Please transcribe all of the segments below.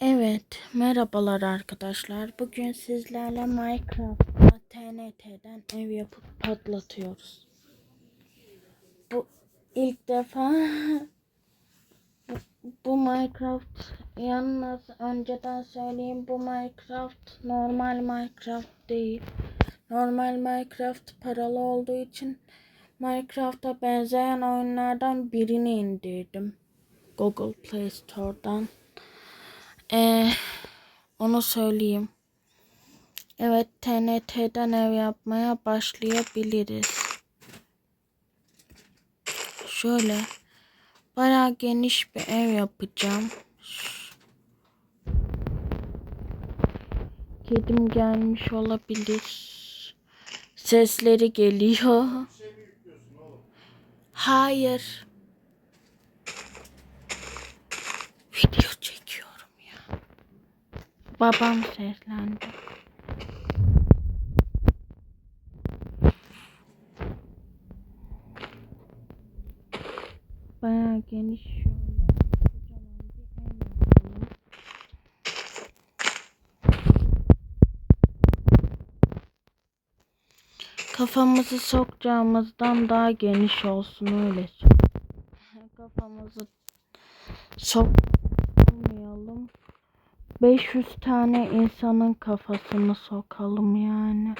Evet, merhabalar arkadaşlar. Bugün sizlerle Minecraft'ta TNT'den ev yapıp patlatıyoruz. Bu ilk defa bu, Minecraft yalnız önceden söyleyeyim bu Minecraft normal Minecraft değil. Normal Minecraft paralı olduğu için Minecraft'a benzeyen oyunlardan birini indirdim. Google Play Store'dan. Ee, onu söyleyeyim. Evet TNT'den ev yapmaya başlayabiliriz. Şöyle bayağı geniş bir ev yapacağım. Kedim gelmiş olabilir. Sesleri geliyor. Hayır. Video ya. Babam seslendi. Bayağı geniş şöyle kocaman bir. Kafamızı sokacağımızdan daha geniş olsun öyle. Kafamızı sokmayalım. 500 tane insanın kafasını sokalım yani.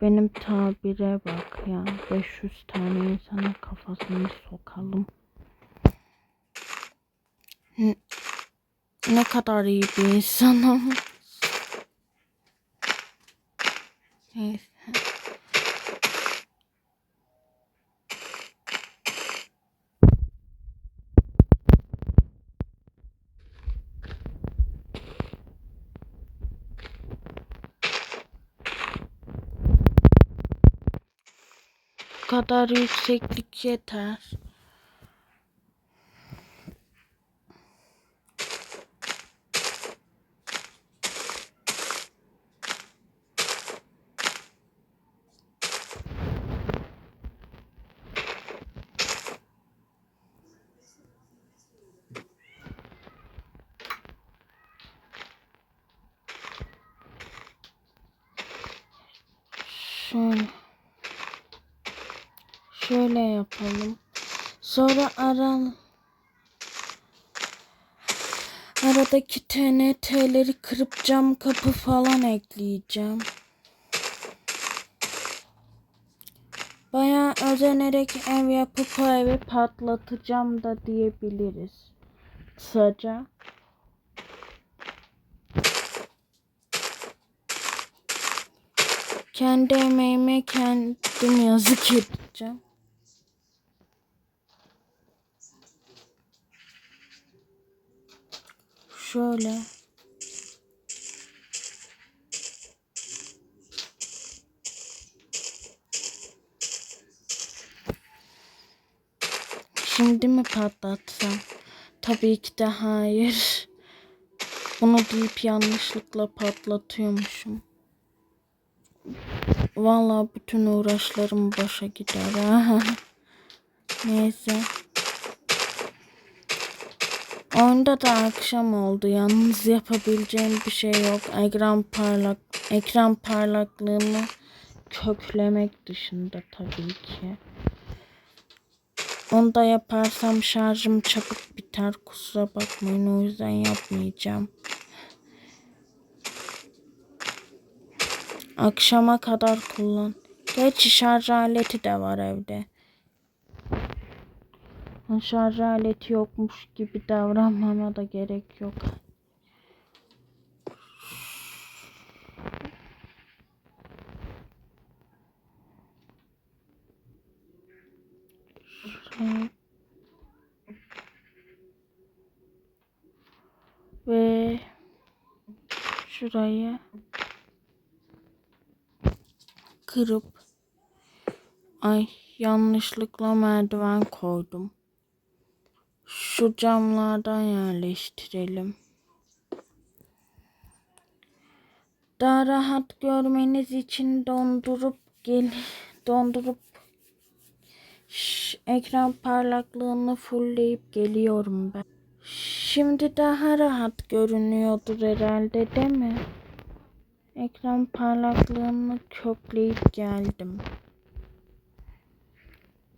Benim tabire bak ya. 500 tane insanın kafasını sokalım. N- Ne kadar iyi bir insanım. Neyse. Kadar yükseklik yeter. Şöyle. Şöyle yapalım. Sonra aran aradaki TNT'leri kırıp cam kapı falan ekleyeceğim. Bayağı özenerek ev yapıp o evi patlatacağım da diyebiliriz. Kısaca. Kendi emeğime kendim yazık edeceğim. Şöyle. Şimdi mi patlatsam? Tabii ki de hayır. Bunu deyip yanlışlıkla patlatıyormuşum. Vallahi bütün uğraşlarım boşa gider. Neyse. Oyunda da akşam oldu. Yalnız yapabileceğim bir şey yok. Ekran parlak ekran parlaklığını köklemek dışında tabii ki. Onu da yaparsam şarjım çabuk biter. Kusura bakmayın o yüzden yapmayacağım. Akşama kadar kullan. Gerçi şarj aleti de var evde. Şarj aleti yokmuş gibi davranmama da gerek yok. Ve şurayı kırıp ay yanlışlıkla merdiven koydum. Şu camlardan yerleştirelim. Daha rahat görmeniz için dondurup gel dondurup Şş, ekran parlaklığını fullleyip geliyorum ben. Şimdi daha rahat görünüyordur herhalde değil mi? Ekran parlaklığını kökleyip geldim.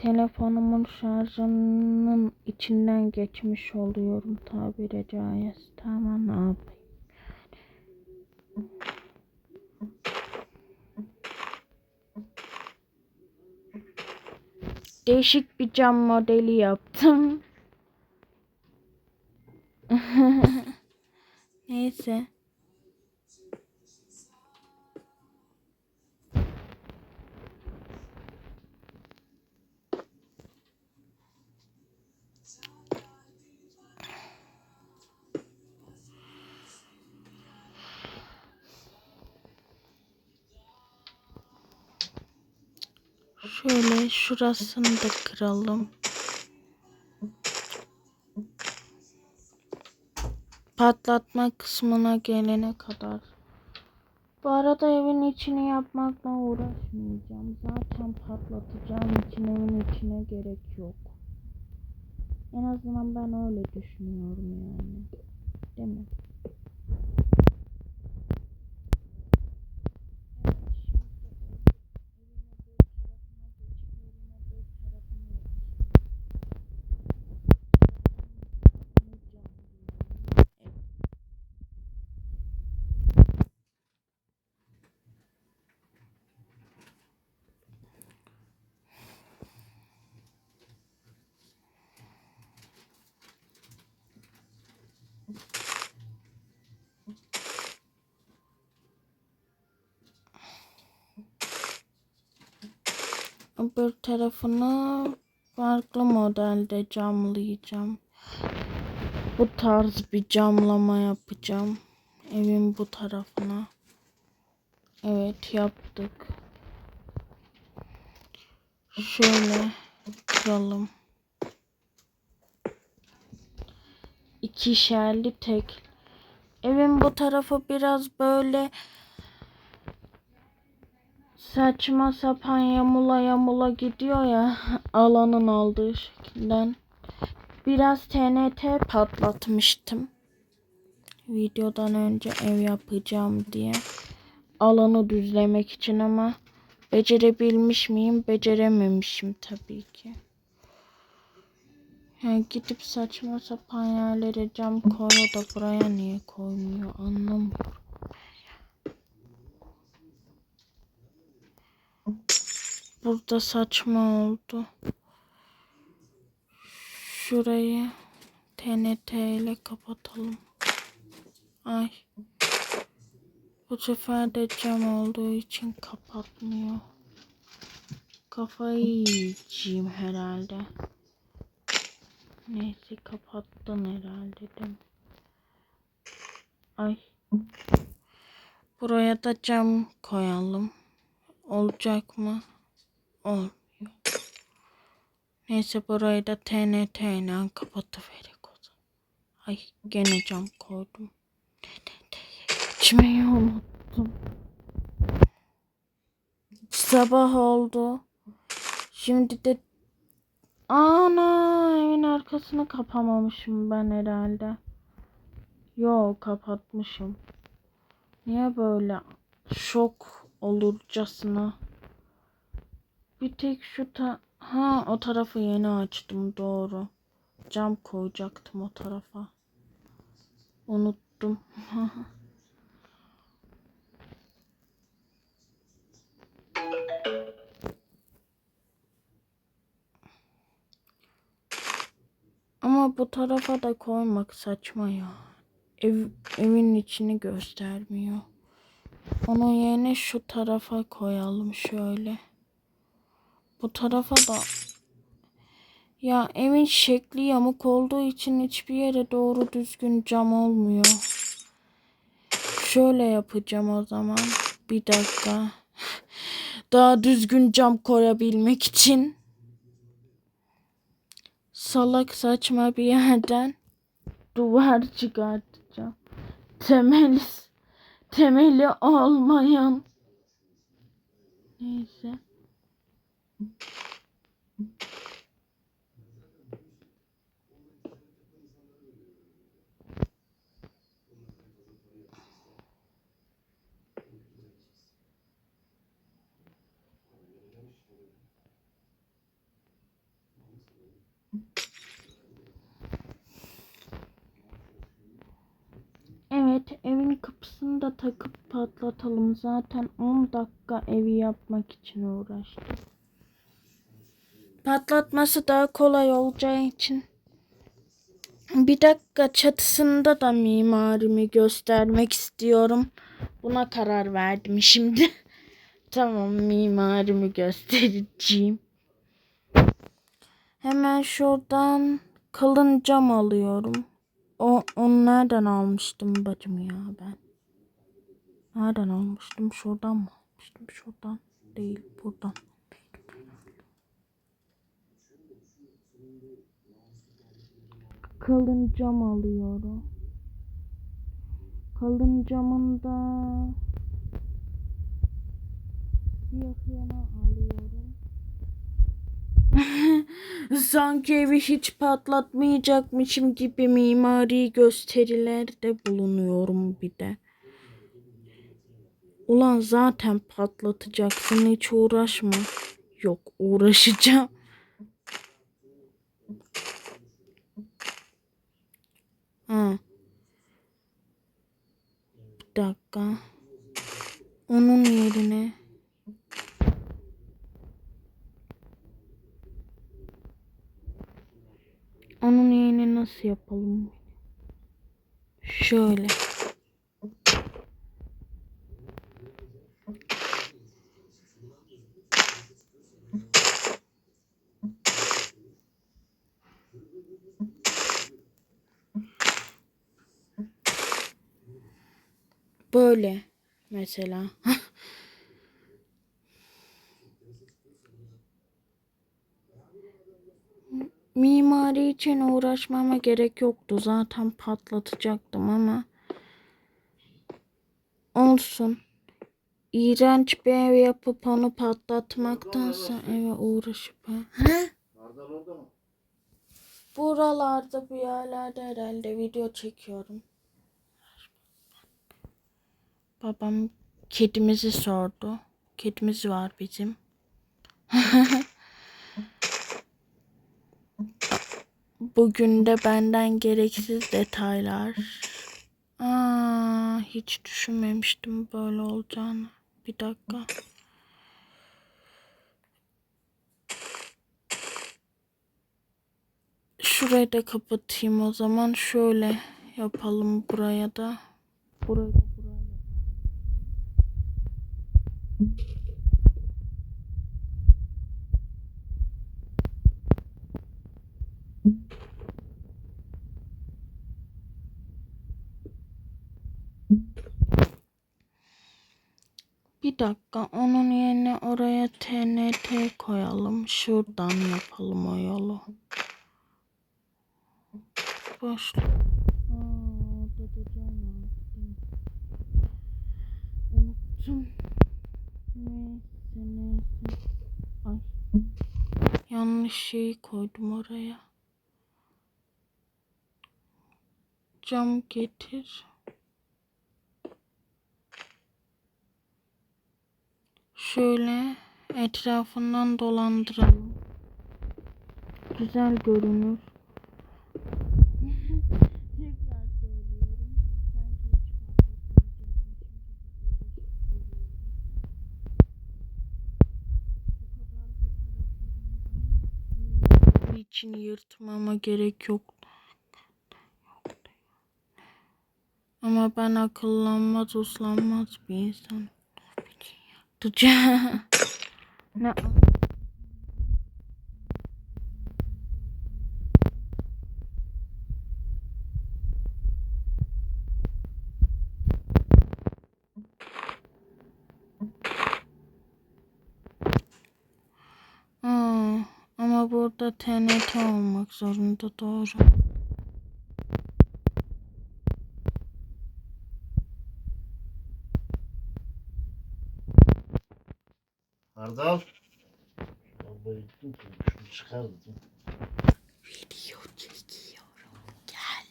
Telefonumun şarjının içinden geçmiş oluyorum tabiri caizse. Tamam yapayım? Değişik bir cam modeli yaptım. Neyse. Şurasını da kıralım. Patlatma kısmına gelene kadar. Bu arada evin içini yapmakla uğraşmayacağım. Zaten patlatacağım için evin içine gerek yok. En azından ben öyle düşünüyorum yani. Değil mi? Öbür tarafını farklı modelde camlayacağım. Bu tarz bir camlama yapacağım. Evin bu tarafına. Evet yaptık. Şöyle kıralım. İkişerli tek. Evin bu tarafı biraz böyle saçma sapan yamula yamula gidiyor ya alanın aldığı şekilden. Biraz TNT patlatmıştım. Videodan önce ev yapacağım diye. Alanı düzlemek için ama becerebilmiş miyim? Becerememişim tabii ki. Yani gidip saçma sapan yerlere cam koyuyor da buraya niye koymuyor anlamıyorum. Burada saçma oldu. Şurayı TNT ile kapatalım. Ay. Bu sefer de cam olduğu için kapatmıyor. Kafayı yiyeceğim herhalde. Neyse kapattın herhalde değil? Ay. Buraya da cam koyalım. Olacak mı? Olmuyor. Neyse burayı da TNT ile kapatıverek o zaman. Ay gene cam koydum. TNT'yi içmeyi unuttum. Sabah oldu. Şimdi de Ana evin arkasını kapamamışım ben herhalde. Yo kapatmışım. Niye böyle şok olurcasına? Bir tek şu ta ha o tarafı yeni açtım doğru. Cam koyacaktım o tarafa. Unuttum. Ama bu tarafa da koymak saçma ya. Ev, evin içini göstermiyor. Onun yerine şu tarafa koyalım şöyle. Bu tarafa da ya evin şekli yamuk olduğu için hiçbir yere doğru düzgün cam olmuyor. Şöyle yapacağım o zaman. Bir dakika. Daha düzgün cam koyabilmek için salak saçma bir yerden duvar çıkartacağım. Temel temeli olmayan neyse. Evet evin kapısını da takıp patlatalım. Zaten 10 dakika evi yapmak için uğraştım. Patlatması daha kolay olacağı için. Bir dakika çatısında da mimarimi göstermek istiyorum. Buna karar verdim şimdi. tamam mimarimi göstereceğim. Hemen şuradan kalın cam alıyorum. O onu nereden almıştım bacım ya ben? Nereden almıştım? Şuradan mı almıştım? Şuradan değil, buradan. Kalın cam alıyorum. Kalın camında siyahını alıyorum. Sanki evi hiç patlatmayacakmışım gibi mimari gösterilerde bulunuyorum bir de. Ulan zaten patlatacaksın hiç uğraşma. Yok uğraşacağım. Ha. Bir dakika. Onun yerine Onun yerine nasıl yapalım? Şöyle. Böyle mesela. Mimari için uğraşmama gerek yoktu. Zaten patlatacaktım ama. Olsun. İğrenç bir ev yapıp onu patlatmaktansa eve uğraşıp. ha. He? Buralarda bir yerlerde herhalde video çekiyorum. Babam kedimizi sordu. Kedimiz var bizim. Bugün de benden gereksiz detaylar. Aa, hiç düşünmemiştim böyle olacağını. Bir dakika. Şurayı da kapatayım o zaman. Şöyle yapalım buraya da. Burayı da burayla Bir dakika onun yerine oraya TNT koyalım. Şuradan yapalım o yolu. Var. Unuttum. Neyse neyse. Ay. Yanlış şeyi koydum oraya. Cam getir. Şöyle etrafından dolandıralım. Güzel görünür. İçin yırtmama gerek yok. Ama ben akıllanmaz, uslanmaz bir insan. Tutacağım. ne? Ama burada TNT olmak zorunda doğru. Ardal. Vallahi gittim ki şunu çıkar dedim. Video çekiyorum. Gel.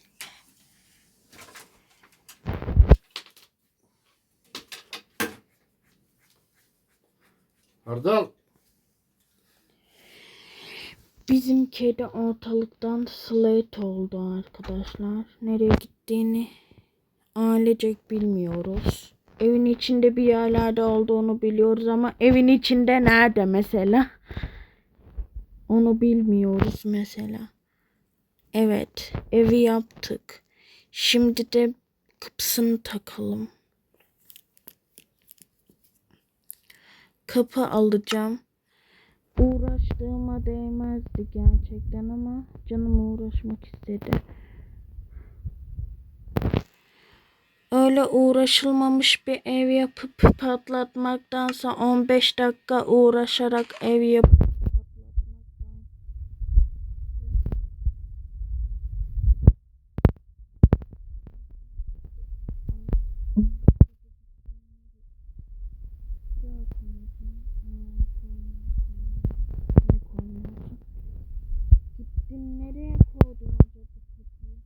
Ardal. Bizim kedi ortalıktan slate oldu arkadaşlar. Nereye gittiğini ailecek bilmiyoruz. Evin içinde bir yerlerde olduğunu biliyoruz ama evin içinde nerede mesela? Onu bilmiyoruz mesela. Evet, evi yaptık. Şimdi de kapısını takalım. Kapı alacağım. Uğraştığıma değmezdi gerçekten ama canım uğraşmak istedi. Öyle uğraşılmamış bir ev yapıp patlatmaktansa 15 dakika uğraşarak ev yapıp patlatmaktan Gittin nereye koydun acaba kapıyı?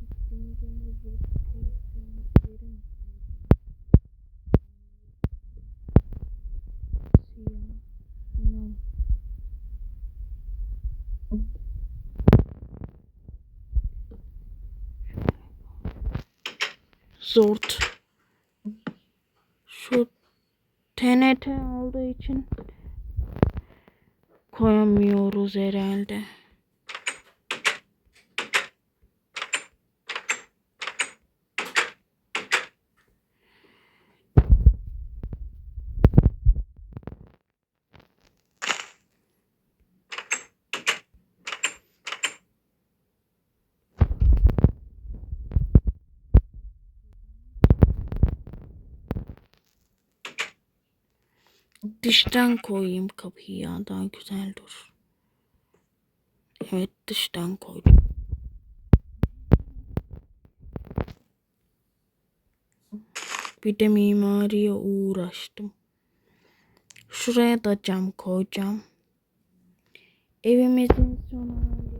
Gittin gene zıplıyorsun. Yere mi koydun? Siyah. Anam. Zort. Şu TNT olduğu için koyamıyoruz herhalde. Dıştan koyayım kapıyı ya daha güzel dur. Evet dıştan koydum. Bir de mimariye uğraştım. Şuraya da cam koyacağım. Evimizin son hali.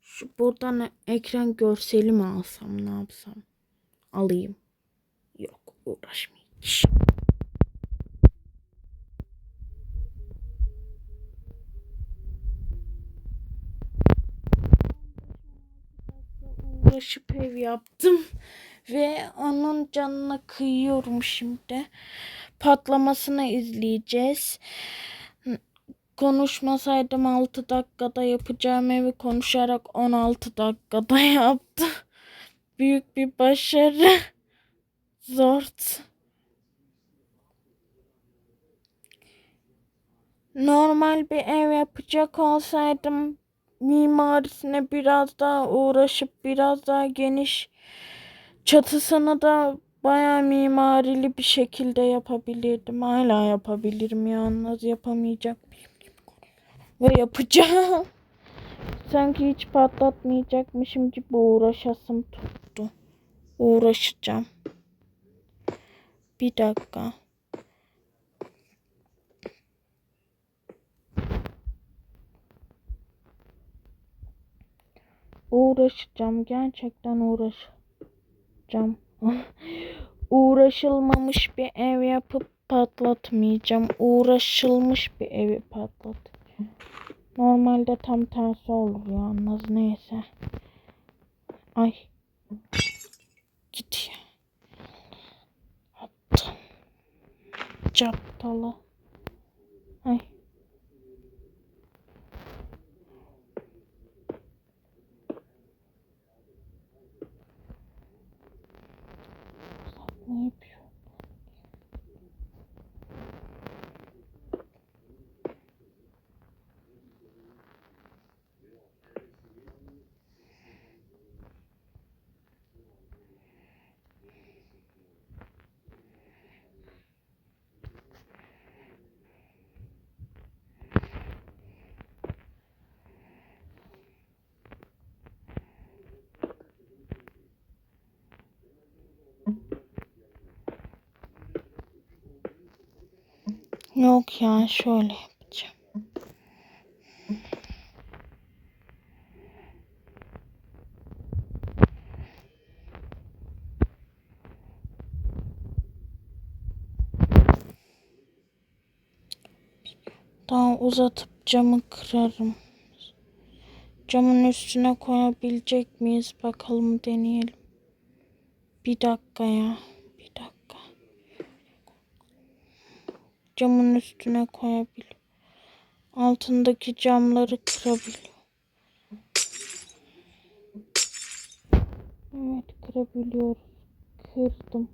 Şu buradan ekran görseli mi alsam ne yapsam? Alayım. Yok uğraşmayayım. Uğraşıp ev yaptım ve onun canına kıyıyorum şimdi. Patlamasını izleyeceğiz. Konuşmasaydım 6 dakikada yapacağım evi konuşarak 16 dakikada yaptım. Büyük bir başarı. Zort. Normal bir ev yapacak olsaydım mimarisine biraz daha uğraşıp biraz daha geniş çatısını da bayağı mimarili bir şekilde yapabilirdim. Hala yapabilirim yalnız yapamayacak? Ve yapacağım. Sanki hiç patlatmayacakmışım gibi uğraşasım tuttu. Uğraşacağım. Bir dakika. Uğraşacağım. Gerçekten uğraşacağım. Uğraşılmamış bir ev yapıp patlatmayacağım. Uğraşılmış bir evi patlatacağım. Normalde tam tersi olur yalnız. Neyse. Ay. Git ya. Aptal. Captalı. Ay. Ne yapıyor? Yok ya şöyle yapacağım. Daha uzatıp camı kırarım. Camın üstüne koyabilecek miyiz? Bakalım deneyelim. Bir dakika ya. Bir dakika. Camın üstüne koyabilir. Altındaki camları kırabiliyor. Evet kırabiliyoruz. Kırdım.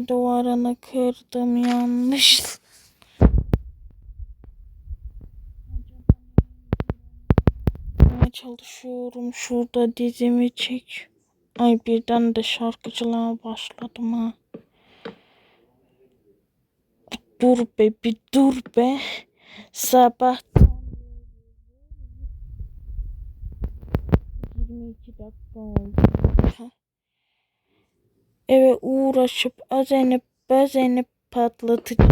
De duvarını kırdım yanlış. Çalışıyorum şurada dizimi çek. Ay birden de şarkıcılığa başladım ha. Dur be bir dur be. Sabah 22 dakika oldu. Eve uğraşıp özenip bezenip patlatacağım.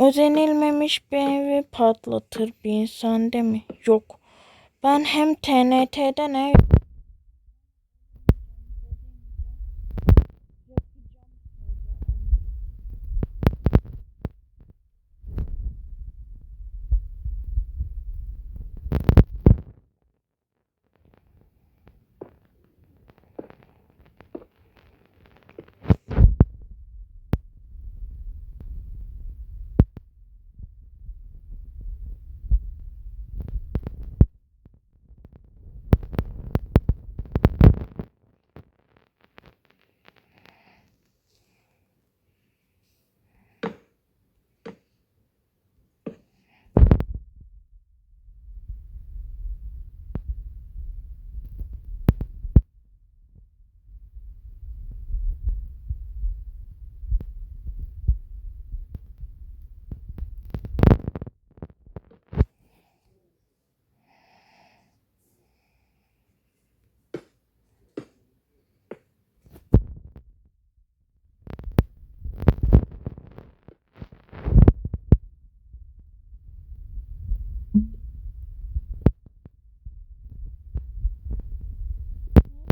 Özenilmemiş bir evi patlatır bir insan değil mi? Yok. Ben hem TNT'den ev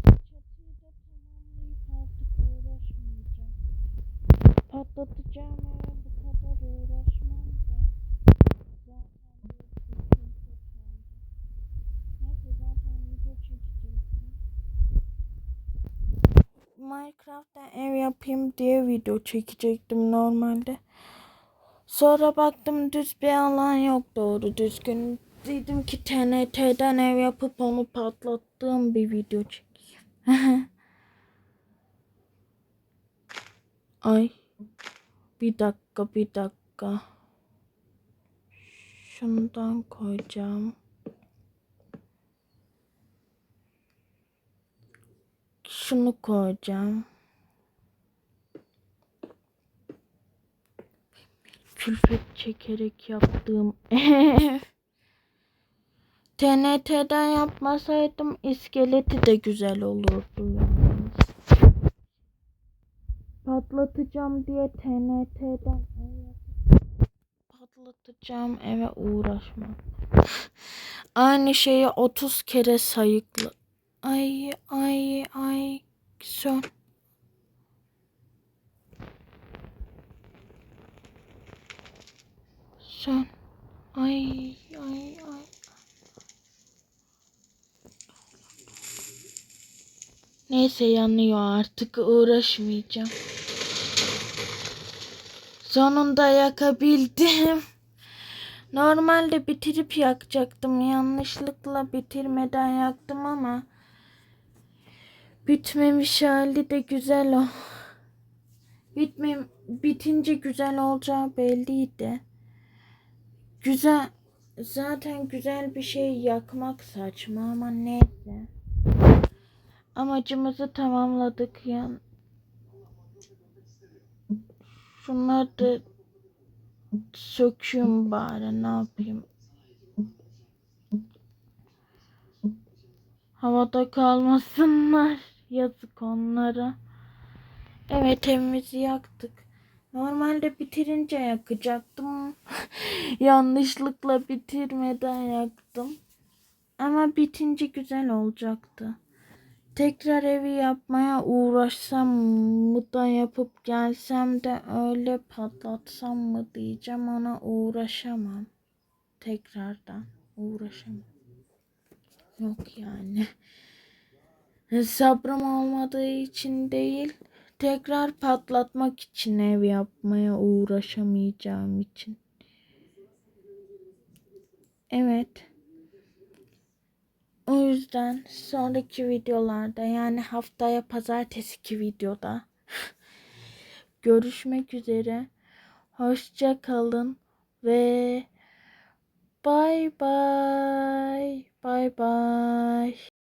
Çatıyı da tamamlayıp artık uğraşmayacağım. Patlatacağım eve bu kadar uğraşmam da. Zaten bir bütün kötü oldu. Neyse zaten video çekecektim. Minecraft'ta ev yapayım diye video çekecektim normalde. Sonra baktım düz bir alan yok doğru düzgün. Dedim ki TNT'den ev yapıp onu patlattığım bir video çekeyim. Ay. Bir dakika bir dakika. Şundan koyacağım. Şunu koyacağım. Külfet çekerek yaptığım. TNT'den yapmasaydım iskeleti de güzel olurdu yalnız. Patlatacağım diye TNT'den patlatacağım eve uğraşmam. Aynı şeyi 30 kere sayıklı. Ay ay ay sön. Sön. Ay ay ay. Neyse yanıyor artık uğraşmayacağım. Sonunda yakabildim. Normalde bitirip yakacaktım. Yanlışlıkla bitirmeden yaktım ama bitmemiş hali de güzel o. Bitmem bitince güzel olacağı belliydi. Güzel zaten güzel bir şey yakmak saçma ama neyse. Amacımızı tamamladık ya. Şunları da söküyorum bari ne yapayım. Havada kalmasınlar. Yazık onlara. Evet evimizi yaktık. Normalde bitirince yakacaktım. Yanlışlıkla bitirmeden yaktım. Ama bitince güzel olacaktı. Tekrar evi yapmaya uğraşsam mı da yapıp gelsem de öyle patlatsam mı diyeceğim ona uğraşamam. Tekrardan uğraşamam. Yok yani. Sabrım olmadığı için değil, tekrar patlatmak için ev yapmaya uğraşamayacağım için. Evet. O yüzden sonraki videolarda yani haftaya pazartesiki videoda görüşmek üzere. Hoşça kalın ve bay bay. Bay bay.